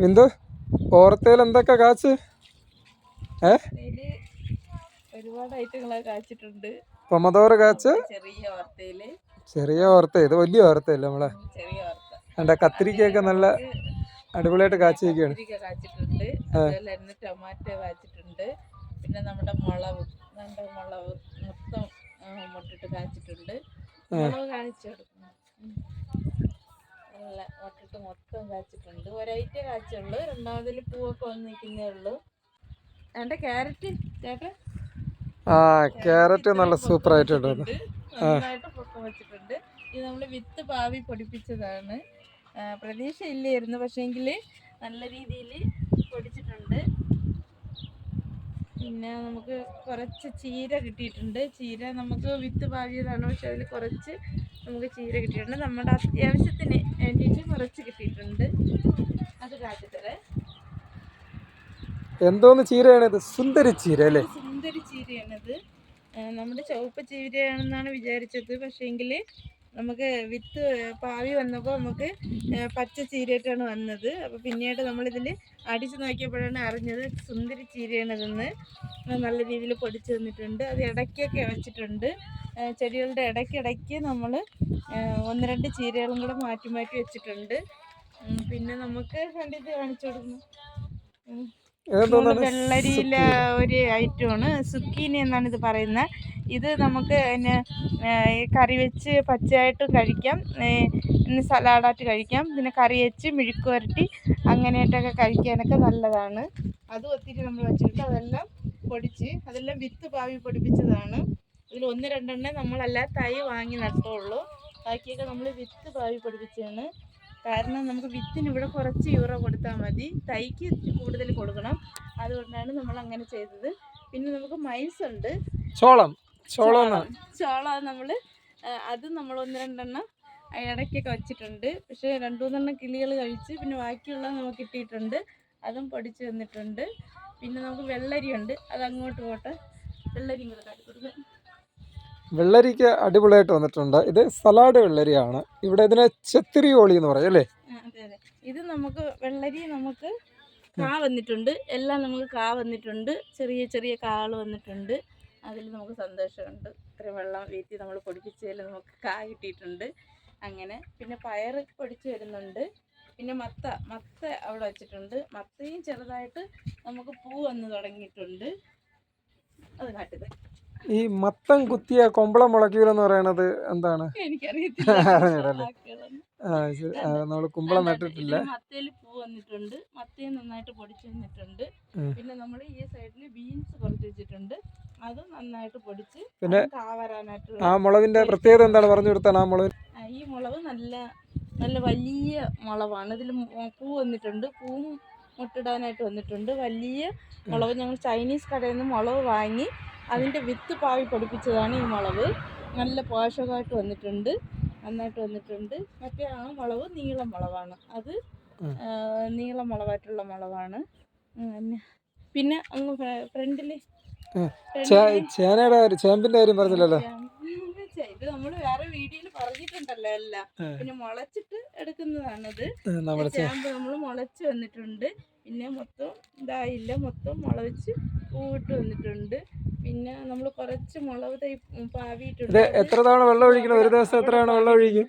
ബിന്ദു ഓർത്തയിൽ എന്തൊക്കെ കാച്ച്? ഏ? ഒരുപാട് ഐറ്റങ്ങളൊക്കെ കാച്ചിട്ടുണ്ട്. പൊമതോറ് കാച്ച്? ചെറിയ ഓർത്തയിൽ. ചെറിയ ഓർത്ത ഇത് വലിയ ഓർത്തയില്ല നമ്മളെ? എന്താ കത്തിരിക്കയൊക്കെ നല്ല അടിപൊളിയായിട്ട് കാച്ചിരിക്കുകയാണ് കാച്ചിട്ടുണ്ട്. അതുപോലെ തന്നെ ടൊമാറ്റോ കാച്ചിട്ടുണ്ട്. പിന്നെ നമ്മുടെ മുളക് നമ്മുടെ മുളക് മൊത്തം മുട്ടിട്ട് കാച്ചിട്ടുണ്ട്. മുളക് കാണിച്ചു. നല്ല വട്ടിട്ട് മൊത്തം കാച്ചിട്ടുണ്ട്. ഒരൈറ്റേ കാച്ചുള്ളൂ. രണ്ടാമതിൽ പൂവൊക്കെ വന്ന് നിൽക്കുന്നേ ഉള്ളൂ. എന്റെ ക്യാരറ്റ് ചേട്ടാ ആ ക്യാരറ്റ് നല്ല സൂപ്പർ ആയിട്ടുണ്ട്. നന്നായിട്ട് പൊക്കം വെച്ചിട്ടുണ്ട്. ഇത് നമ്മൾ വിത്ത് പാവി പൊടിപ്പിച്ചതാണ്. പ്രതീക്ഷ ഇല്ലായിരുന്നു പക്ഷേങ്കിൽ നല്ല രീതിയിൽ പൊടിച്ചിട്ടുണ്ട്. പിന്നെ നമുക്ക് കുറച്ച് ചീര കിട്ടിയിട്ടുണ്ട്. ചീര നമുക്ക് വിത്ത് പാവിയതാണ്. പക്ഷെ അതിൽ കുറച്ച് നമുക്ക് ചീര കിട്ടിയിട്ടുണ്ട്. നമ്മുടെ അത്യാവശ്യത്തിന് വേണ്ടിയിട്ട് കുറച്ച് കിട്ടിയിട്ടുണ്ട്. അത് കാട്ടിത്തരേ. എന്തോന്ന് ചീരയാണിത്? സുന്ദരി ചീര അല്ലേ? സുന്ദരി ചീരയാണിത്. നമ്മുടെ ചുവപ്പ് ചീരയാണെന്നാണ് വിചാരിച്ചത്. പക്ഷേങ്കിൽ നമുക്ക് വിത്ത് പാവി വന്നപ്പോൾ നമുക്ക് പച്ച ചീരയായിട്ടാണ് വന്നത്. അപ്പോൾ പിന്നീട് നമ്മളിതിൽ അടിച്ച് നോക്കിയപ്പോഴാണ് അറിഞ്ഞത് സുന്ദരി ചീരയാണിതെന്ന് നല്ല രീതിയിൽ പൊടിച്ച് തന്നിട്ടുണ്ട്. അത് ഇടയ്ക്കൊക്കെ വെച്ചിട്ടുണ്ട്. ചെടികളുടെ ഇടയ്ക്കിടയ്ക്ക് നമ്മൾ ഒന്ന് രണ്ട് ചീരകളും കൂടെ മാറ്റി മാറ്റി വെച്ചിട്ടുണ്ട്. പിന്നെ നമുക്ക് കണ്ടിട്ട് കാണിച്ചു കൊടുക്കുന്നു. വെള്ളരിയിലെ ഒരു ഐറ്റമാണ്. സുക്കീനി എന്നാണ് ഇത് പറയുന്നത്. ഇത് നമുക്ക് പിന്നെ കറി വെച്ച് പച്ചയായിട്ടും കഴിക്കാം. സലാഡായിട്ട് കഴിക്കാം. പിന്നെ കറി വെച്ച് മെഴുക്ക് വരട്ടി അങ്ങനെയായിട്ടൊക്കെ കഴിക്കാനൊക്കെ നല്ലതാണ്. അതും ഒത്തിരി നമ്മൾ വെച്ചിട്ട് അതെല്ലാം പൊടിച്ച് അതെല്ലാം വിത്ത് പാവി പൊടിപ്പിച്ചതാണ്. ഇതിൽ ഒന്ന് രണ്ടെണ്ണം നമ്മളല്ല തൈ വാങ്ങി നട്ടുള്ളൂ ബാക്കിയൊക്കെ നമ്മൾ വിത്ത് പാവി പൊടിപ്പിച്ചതാണ്. കാരണം നമുക്ക് വിത്തിന് ഇവിടെ കുറച്ച് യൂറോ കൊടുത്താൽ മതി. തൈക്ക് കൂടുതൽ കൊടുക്കണം. അതുകൊണ്ടാണ് നമ്മൾ അങ്ങനെ ചെയ്തത്. പിന്നെ നമുക്ക് മൈസ് ഉണ്ട് ചോളം. ചോളം നമ്മൾ അത് നമ്മൾ ഒന്ന് രണ്ടെണ്ണം ഇടയ്ക്കൊക്കെ വെച്ചിട്ടുണ്ട്. പക്ഷേ രണ്ടു മൂന്നെണ്ണം കിളികൾ കഴിച്ച് പിന്നെ ബാക്കിയുള്ള നമുക്ക് കിട്ടിയിട്ടുണ്ട്. അതും പൊടിച്ച് തന്നിട്ടുണ്ട്. പിന്നെ നമുക്ക് വെള്ളരി ഉണ്ട് അത് അങ്ങോട്ട് പോട്ടെ. കാട്ടി വെള്ളരിക്ക് അടിപൊളിയായിട്ട് വന്നിട്ടുണ്ട്. ഇത് സലാഡ് വെള്ളരിയാണ്. ഇവിടെ ഇതിനെ ചെത്തിരിയോളി എന്ന് പറയും അല്ലേ? അതെ അതെ. ഇത് നമുക്ക് വെള്ളരി നമുക്ക് കാ വന്നിട്ടുണ്ട്. എല്ലാം നമുക്ക് കാ വന്നിട്ടുണ്ട്. ചെറിയ ചെറിയ കാകൾ വന്നിട്ടുണ്ട്. അതിൽ നമുക്ക് സന്തോഷമുണ്ട്. ഇത്ര വെള്ളം വീത്തി നമ്മൾ പൊടിപ്പിച്ചതിൽ നമുക്ക് കാ കിട്ടിയിട്ടുണ്ട്. അങ്ങനെ പിന്നെ പയർ പൊടിച്ച് വരുന്നുണ്ട്. പിന്നെ മത്ത മത്ത അവിടെ വെച്ചിട്ടുണ്ട്. മത്തയും ചെറുതായിട്ട് നമുക്ക് പൂ വന്ന് തുടങ്ങിയിട്ടുണ്ട്. അത് കാട്ടിത് ഈ മത്തം കുത്തിയ കൊമ്പളം മുളയ്ക്കൂലെന്ന് പറയണത് എന്താണ്. നമ്മൾ കുമ്പളം നട്ടിട്ടില്ല. മത്തയിൽ പൂ വന്നിട്ടുണ്ട്. മത്തയും നന്നായിട്ട് പൊടിച്ചു വന്നിട്ടുണ്ട്. പിന്നെ നമ്മൾ ഈ സൈഡിൽ ബീൻസ് കുറച്ച് വെച്ചിട്ടുണ്ട്. അത് നന്നായിട്ട് പൊടിച്ച് പിന്നെ ആ മുളകിന്റെ പ്രത്യേകത എന്താണ് പറഞ്ഞു കൊടുത്താണ് ആ മുളക് ഈ മുളക് നല്ല നല്ല വലിയ മുളവാണ്. ഇതിൽ പൂ വന്നിട്ടുണ്ട്. പൂ മുട്ടിടാനായിട്ട് വന്നിട്ടുണ്ട്. വലിയ മുളക് ഞങ്ങൾ ചൈനീസ് കടയിൽ നിന്ന് മുളക് വാങ്ങി അതിന്റെ വിത്ത് പാവി പൊടിപ്പിച്ചതാണ് ഈ മുളക് നല്ല പോഷകമായിട്ട് വന്നിട്ടുണ്ട്. നന്നായിട്ട് വന്നിട്ടുണ്ട്. മറ്റേ ആ മുളക് നീളം മുളവാണ്. അത് നീളം മുളകായിട്ടുള്ള മുളകാണ് പിന്നെ അങ്ങ് ഫ്രണ്ടിൽ ചേനയുടെ കാര്യം ചേമ്പിന്റെ കാര്യം പറഞ്ഞില്ലല്ലോ? ഇത് നമ്മൾ വേറെ വീഡിയോയിൽ പറഞ്ഞിട്ടുണ്ടല്ലോ എല്ലാം. പിന്നെ മുളച്ചിട്ട് എടുക്കുന്നതാണത്. ചേമ്പ് നമ്മൾ മുളച്ച് വന്നിട്ടുണ്ട്. പിന്നെ മൊത്തം ഇതായില്ല. മൊത്തം മുളച്ച് പൂവിട്ട് വന്നിട്ടുണ്ട്. പിന്നെ നമ്മൾ കുറച്ച് മുളക് തൈ പാവിയിട്ടുണ്ട്. എത്ര തവണ വെള്ളം ഒഴിക്കണം? ഒരു ദിവസം എത്ര തവണ വെള്ളം ഒഴിക്കും?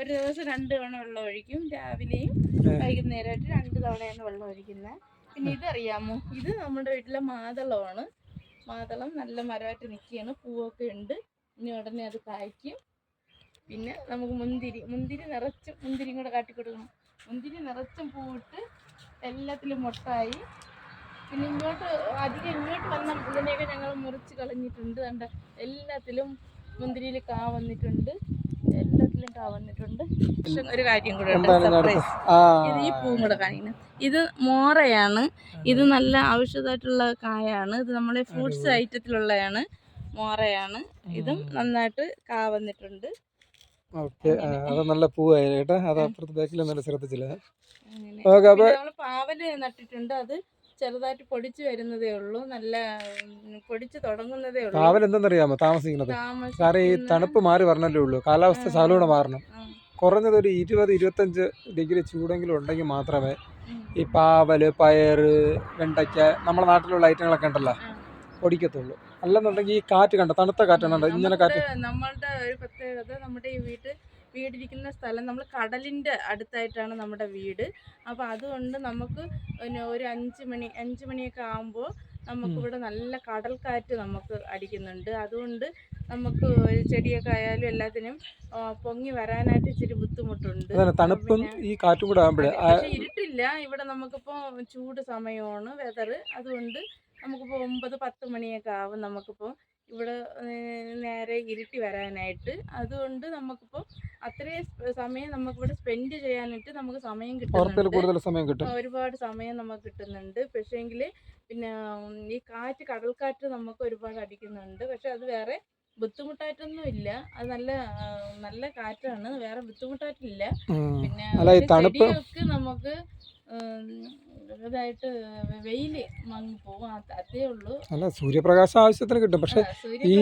ഒരു ദിവസം രണ്ട് തവണ വെള്ളം ഒഴിക്കും. രാവിലെയും വൈകുന്നേരമായിട്ട് രണ്ട് തവണയാണ് വെള്ളം ഒഴിക്കുന്നത്. പിന്നെ ഇതറിയാമോ ഇത് നമ്മുടെ വീട്ടിലെ മാതളമാണ്. മാതളം നല്ല മരമായിട്ട് നിൽക്കുകയാണ്. പൂവൊക്കെ ഉണ്ട്. ഇനി ഉടനെ അത് കായ്ക്കും. പിന്നെ നമുക്ക് മുന്തിരി മുന്തിരി നിറച്ചും മുന്തിരിയും കൂടെ കാട്ടിക്കൊടുക്കണം. മുന്തിരി നിറച്ചും പൂവിട്ട് എല്ലാത്തിലും മൊട്ടായി. പിന്നെ ഇങ്ങോട്ട് അധികം ഇങ്ങോട്ട് വന്ന ഇതിനെയൊക്കെ ഞങ്ങൾ മുറിച്ച് കളഞ്ഞിട്ടുണ്ട്. കണ്ട എല്ലാത്തിലും മുന്തിരിയിൽ കാ വന്നിട്ടുണ്ട്. എല്ലാത്തിലും കാ വന്നിട്ടുണ്ട് പക്ഷെ ഒരു കാര്യം കൂടെ സർപ്രൈസ് ഇത് ഈ പൂവും കൂടെ കാണിക്കുന്നത്. ഇത് മോറയാണ്. ഇത് നല്ല ഔഷധമായിട്ടുള്ള കായാണ്. ഇത് നമ്മുടെ ഫ്രൂട്ട്സ് ഐറ്റത്തിലുള്ളതാണ് മോറയാണ്. ഇതും നന്നായിട്ട് കാവന്നിട്ടുണ്ട്. ഓക്കെ അത് നല്ല പൂവായി കേട്ടോ അത് അപ്പുറത്ത് ബാക്കിൽ നല്ല ശ്രദ്ധിച്ചില്ല. ഓക്കെ അപ്പൊ പാവൽ നട്ടിട്ടുണ്ട്. അത് ചെറുതായിട്ട് പൊടിച്ചു വരുന്നതേ ഉള്ളൂ. നല്ല പൊടിച്ചു തുടങ്ങുന്നതേ ഉള്ളൂ. പാവൽ എന്തെന്നറിയാമോ താമസിക്കുന്നത്? കാരണം ഈ തണുപ്പ് മാറി വരണല്ലേ ഉള്ളൂ. കാലാവസ്ഥ. ശാലൂടെ മാറണം. കുറഞ്ഞത് ഒരു ഇരുപത് ഇരുപത്തഞ്ച് ഡിഗ്രി ചൂടെങ്കിലും ഉണ്ടെങ്കിൽ മാത്രമേ ഈ പാവൽ പയർ വെണ്ടയ്ക്ക നമ്മുടെ നാട്ടിലുള്ള ഐറ്റങ്ങളൊക്കെ ഉണ്ടല്ലോ പൊടിക്കത്തുള്ളൂ. അല്ലെന്നുണ്ടെങ്കിൽ ഈ കാറ്റ് കണ്ട? തണുത്ത കാറ്റാണ് ഇങ്ങനെ കാറ്റ്. നമ്മളുടെ- ഒരു പ്രത്യേകത നമ്മുടെ ഈ വീട്ട് വീടിരിക്കുന്ന സ്ഥലം. നമ്മൾ കടലിന്റെ അടുത്തായിട്ടാണ് നമ്മുടെ വീട്. അപ്പോൾ അതുകൊണ്ട് നമുക്ക് പിന്നെ ഒരു അഞ്ച് മണി അഞ്ച് മണിയൊക്കെ ആകുമ്പോൾ നമുക്കിവിടെ നല്ല കടൽ കാറ്റ് നമുക്ക് അടിക്കുന്നുണ്ട്. അതുകൊണ്ട് നമുക്ക് ഒരു ചെടിയൊക്കെ ആയാലും എല്ലാത്തിനും പൊങ്ങി വരാനായിട്ട് ഇച്ചിരി ബുദ്ധിമുട്ടുണ്ട്. തണുപ്പും ഈ കാറ്റും കൂടെ ഇരുട്ടില്ല. ഇവിടെ നമുക്കിപ്പോൾ ചൂട് സമയമാണ് വെതർ അതുകൊണ്ട് നമുക്കിപ്പോൾ ഒമ്പത് പത്ത് മണിയൊക്കെ ആവും നമുക്കിപ്പോൾ ഇവിടെ നേരെ ഇരുട്ടി വരാനായിട്ട്. അതുകൊണ്ട് നമുക്കിപ്പോൾ അത്രയും സമയം നമുക്കിവിടെ സ്പെൻഡ് ചെയ്യാനായിട്ട് നമുക്ക് സമയം കിട്ടുന്നുണ്ട്. സമയം കിട്ടും. ഒരുപാട് സമയം നമുക്ക് കിട്ടുന്നുണ്ട്. പക്ഷേങ്കിൽ പിന്നെ ഈ കാറ്റ് കടൽ കാറ്റ് നമുക്ക് ഒരുപാട് അടിക്കുന്നുണ്ട്. പക്ഷെ അത് വേറെ ബുദ്ധിമുട്ടായിട്ടൊന്നും ഇല്ല. അത് നല്ല നല്ല കാറ്റാണ്. വേറെ ബുദ്ധിമുട്ടായിട്ടില്ല. പിന്നെ ചെടികൾക്ക് നമുക്ക് ഇതായിട്ട് വെയിൽ മങ്ങി പോകും അതേ ഉള്ളൂ. അല്ല സൂര്യപ്രകാശം ആവശ്യത്തിന് കിട്ടും. പക്ഷെ ഈ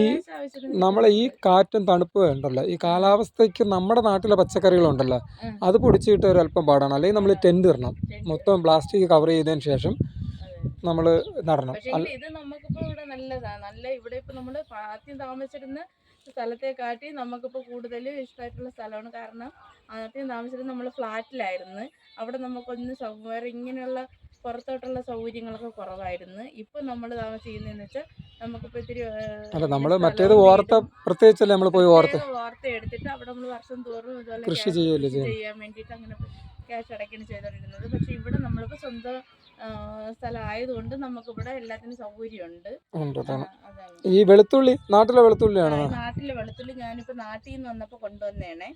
നമ്മളെ ഈ കാറ്റും തണുപ്പ് ഉണ്ടല്ലോ. ഈ കാലാവസ്ഥയ്ക്ക് നമ്മുടെ നാട്ടിലെ പച്ചക്കറികളുണ്ടല്ലോ. അത് പൊടിച്ചിട്ട് ഒരല്പം ഒരു അല്പം പാടാണ്. അല്ലെങ്കിൽ നമ്മൾ ടെന്റ് ഇടണം. മൊത്തം പ്ലാസ്റ്റിക് കവർ ചെയ്തതിന് ശേഷം നമ്മൾ നമ്മൾ നടണം ഇത് നമുക്കിപ്പോ ഇവിടെ നല്ലതാണ് നല്ല ഇവിടെ ഇപ്പൊ നമ്മൾ ആദ്യം താമസിച്ചിരുന്ന സ്ഥലത്തെ കാട്ടി നമുക്കിപ്പോൾ കൂടുതൽ ഇഷ്ടമായിട്ടുള്ള സ്ഥലമാണ്. കാരണം ആദ്യം താമസിച്ചത് നമ്മൾ ഫ്ലാറ്റിലായിരുന്നു. അവിടെ നമുക്കൊന്ന് വേറെ ഇങ്ങനെയുള്ള പുറത്തോട്ടുള്ള സൗകര്യങ്ങളൊക്കെ കുറവായിരുന്നു. ഇപ്പൊ നമ്മൾ താമസിക്കുന്നതെന്ന് വെച്ചാൽ നമുക്കിപ്പോ ഇത്തിരി അല്ല നമ്മൾ മറ്റേത് ഓർത്ത പ്രത്യേകിച്ചല്ലേ നമ്മൾ പോയി ഓർത്ത് ഓർത്ത എടുത്തിട്ട് അവിടെ നമ്മൾ വർഷം തോറും ഇതുപോലെ കൃഷി ചെയ്യാൻ വേണ്ടിയിട്ട് അങ്ങനെ ക്യാഷ് അടയ്ക്കാണ് ചെയ്തുകൊണ്ടിരുന്നത് പക്ഷെ ഇവിടെ നമ്മളിപ്പോൾ സ്വന്തം സ്ഥലമായതുകൊണ്ട് നമുക്കിവിടെ എല്ലാത്തിനും സൗകര്യമുണ്ട്. ഈ വെളുത്തുള്ളി നാട്ടിലെ വെളുത്തുള്ളിയാണോ നാട്ടിലെ വെളുത്തുള്ളി ഞാനിപ്പോ നാട്ടിൽ നിന്ന് വന്നപ്പോ കൊണ്ടുവന്നേണേ.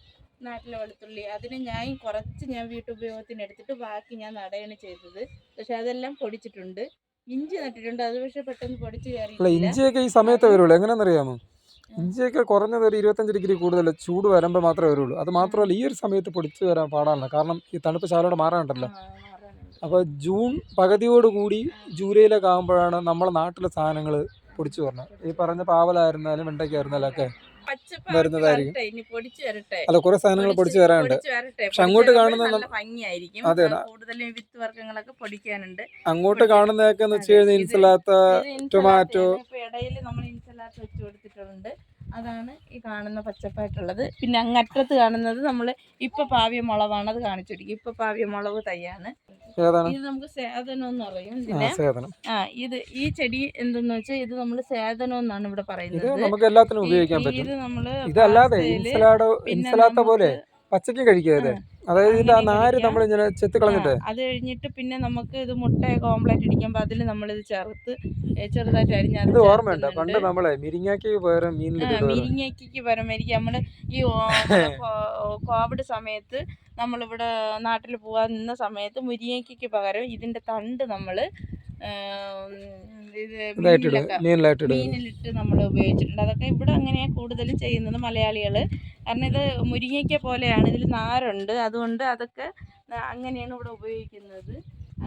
നാട്ടിലെ വെളുത്തുള്ളി. അതിന് ഞാൻ കുറച്ച് ഞാൻ വീട്ടുപയോഗത്തിന് എടുത്തിട്ട് ബാക്കി ഞാൻ നടയാണ് ചെയ്തത്. പക്ഷെ അതെല്ലാം പൊടിച്ചിട്ടുണ്ട്. ഇഞ്ചി നട്ടിട്ടുണ്ട്. അത് പക്ഷെ പെട്ടെന്ന് പൊടിച്ച് കയറി ഇഞ്ചിയൊക്കെ ഈ സമയത്ത് വരുള്ളൂ. എങ്ങനെയാണെന്നറിയാമോ ഇഞ്ചിയൊക്കെ കുറഞ്ഞത് ഒരു ഇരുപത്തഞ്ച് ഡിഗ്രി കൂടുതൽ ചൂട് വരുമ്പോൾ മാത്രമേ വരുള്ളൂ. അത് മാത്രമല്ല ഈ ഒരു സമയത്ത് പൊടിച്ച് വരാൻ പാടാണ് കാരണം ഈ തണുപ്പ് ശാലോടെ മാറാനുണ്ടല്ലോ. അപ്പോൾ ജൂൺ പകുതിയോട് കൂടി ജൂലൈയിലൊക്കെ ആകുമ്പോഴാണ് നമ്മളെ നാട്ടിലെ സാധനങ്ങൾ പൊടിച്ചു വരണത് ഈ പറഞ്ഞ പാവലായിരുന്നാലും വെണ്ടയ്ക്കായിരുന്നാലും ഒക്കെ വരുന്നതായിരിക്കും. അല്ല കുറെ സാധനങ്ങൾ പൊടിച്ചു വരാനുണ്ട് പക്ഷെ അങ്ങോട്ട് കാണുന്ന ഭംഗിയായിരിക്കും. അതെ, ആ, കൂടുതലും വിത്ത് വർഗങ്ങളൊക്കെ പൊടിക്കാനുണ്ട്. അങ്ങോട്ട് കാണുന്നതൊക്കെ എന്ന് വെച്ച് കഴിഞ്ഞാൽ ഇൻസലാത്ത ടൊമാറ്റോ. ഇടയിൽ നമ്മൾ ഇൻസലാത്ത വെച്ച് കൊടുത്തിട്ടുണ്ട്. അതാണ് ഈ കാണുന്ന പച്ചപ്പായിട്ടുള്ളത്. പിന്നെ അങ്ങറ്റത്ത് കാണുന്നത് നമ്മൾ ഇപ്പൊ പാവിയ മുളവാണ്. അത് കാണിച്ചിരിക്കും ഇപ്പൊ പാവിയ മുളക് തൈയാണ്. ഏതാണ് ഇത് നമുക്ക് സേതനം എന്ന് പറയും ആ ഇതിനെ. സേവനം ആ ഇത് ഈ ചെടി എന്തെന്ന് വെച്ചാൽ ഇത് നമ്മൾ സേതനം എന്നാണ് ഇവിടെ പറയുന്നത്. നമുക്ക് എല്ലാത്തിനും ഉപയോഗിക്കാൻ പറ്റും. ഇത് നമ്മൾ ഇതല്ലാതെ ഇൻസലാഡോ ഇൻസലാത്ത പോലെ കഴിക്കുക ഇത് അതായത് ഇതിന്റെ ആ നാര് ചെത്തി കളഞ്ഞിട്ട്. അത് കഴിഞ്ഞിട്ട് പിന്നെ നമുക്ക് ഇത് മുട്ടയൊക്കെ ഓംപ്ലേറ്റ് അടിക്കുമ്പോൾ അതിൽ നമ്മളിത് ചേർത്ത് ഏ, ചെറുതായിട്ട് അരിഞ്ഞ് അത് ഇത് ഓർമ്മയുണ്ട്? പണ്ട് നമ്മളെ മിരിങ്ങാക്ക് പകരം പരമായിരിക്കും നമ്മൾ ഈ കോവിഡ് സമയത്ത് നമ്മളിവിടെ നാട്ടിൽ പോകാൻ നിന്ന സമയത്ത് മുരിങ്ങയ്ക്ക് പകരം ഇതിന്റെ തണ്ട് നമ്മൾ ഇത് മീനിലൊക്കെ മീനിലിട്ട് നമ്മൾ ഉപയോഗിച്ചിട്ടുണ്ട്. അതൊക്കെ ഇവിടെ അങ്ങനെയാണ് കൂടുതലും ചെയ്യുന്നത് മലയാളികൾ കാരണം ഇത് മുരിങ്ങയ്ക്ക പോലെയാണ് ഇതിൽ നാരുണ്ട്. അതുകൊണ്ട് അതൊക്കെ അങ്ങനെയാണ് ഇവിടെ ഉപയോഗിക്കുന്നത്.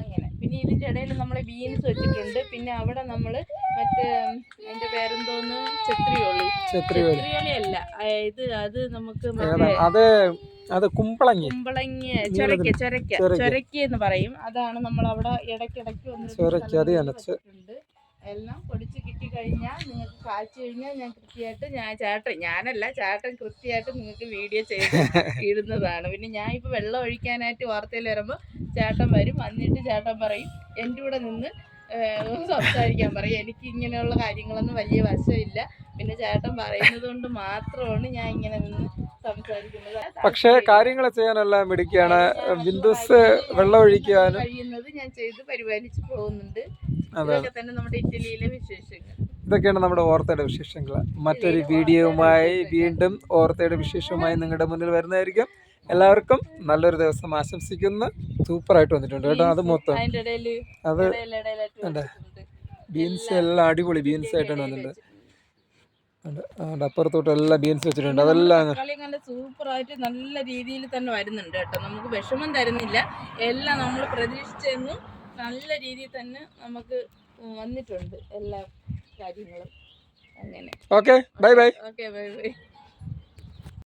അങ്ങനെ. പിന്നെ ഇതിന്റെ ഇടയിൽ നമ്മൾ ബീൻസ് വെച്ചിട്ടുണ്ട്. പിന്നെ അവിടെ നമ്മൾ മറ്റേ അതിന്റെ പേരെന്തോന്ന്? ചെത്രിയോളി. ചെത്രിയോളി. അല്ല ഇത് അത് നമുക്ക് അത് അത് കുമ്പളങ്ങി. കുമ്പളങ്ങ ചൊരക്ക ചൊരക്ക ചൊരക്ക. എന്ന് പറയും. അതാണ് നമ്മൾ അവിടെ ഇടയ്ക്കിടയ്ക്ക് ചൊരക്ക, അത്. എല്ലാം പൊടിച്ച് കിട്ടി കഴിഞ്ഞാൽ നിങ്ങൾക്ക് കാച്ചു കഴിഞ്ഞാൽ ഞാൻ കൃത്യമായിട്ട് ഞാൻ ചേട്ടൻ ഞാനല്ല ചേട്ടൻ കൃത്യമായിട്ട് നിങ്ങൾക്ക് വീഡിയോ ചെയ്ത് ഇടുന്നതാണ്. പിന്നെ ഞാൻ ഇപ്പോൾ വെള്ളം ഒഴിക്കാനായിട്ട് വാർത്തയിൽ വരുമ്പോൾ ചേട്ടൻ വരും. വന്നിട്ട് ചേട്ടൻ പറയും എന്റെ കൂടെ നിന്ന് സംസാരിക്കാൻ പറയും എനിക്ക് ഇങ്ങനെയുള്ള കാര്യങ്ങളൊന്നും വലിയ വശമില്ല. പിന്നെ ചേട്ടൻ പറയുന്നത് കൊണ്ട് മാത്രമാണ് ഞാൻ ഇങ്ങനെ നിന്ന് പക്ഷേ കാര്യങ്ങൾ ചെയ്യാനെല്ലാം മിടുക്കിയാണ്. ബിന്ദുസ് വെള്ളം ഒഴിക്കാനും കഴിയുന്നത് ഞാൻ ചെയ്ത് പരിപാലിച്ച് പോകുന്നുണ്ട്. തന്നെ നമ്മുടെ ഇറ്റലിയിലെ വിശേഷങ്ങൾ. ഇതൊക്കെയാണ് നമ്മുടെ ഓർത്തയുടെ വിശേഷങ്ങൾ. മറ്റൊരു വീഡിയോയുമായി വീണ്ടും ഓർത്തയുടെ വിശേഷവുമായി നിങ്ങളുടെ മുന്നിൽ വരുന്നതായിരിക്കും. എല്ലാവർക്കും നല്ലൊരു ദിവസം ആശംസിക്കുന്നു. സൂപ്പറായിട്ട് വന്നിട്ടുണ്ട് കേട്ടോ അത് മൊത്തം. അത്. ബീൻസ് എല്ലാം അടിപൊളി ബീൻസ് ആയിട്ടാണ് വന്നിട്ടുണ്ട്. അപ്പുറത്തോട്ട് എല്ലാം ബീൻസ് വെച്ചിട്ടുണ്ട്. അതെല്ലാം തക്കാളി നല്ല സൂപ്പറായിട്ട് നല്ല രീതിയിൽ തന്നെ വരുന്നുണ്ട് കേട്ടോ. നമുക്ക് വിഷമം തരുന്നില്ല. എല്ലാം നമ്മൾ പ്രതീക്ഷിച്ചെന്നും നല്ല രീതിയിൽ തന്നെ നമുക്ക് വന്നിട്ടുണ്ട് എല്ലാ കാര്യങ്ങളും. അങ്ങനെ. Okay bye bye okay bye bye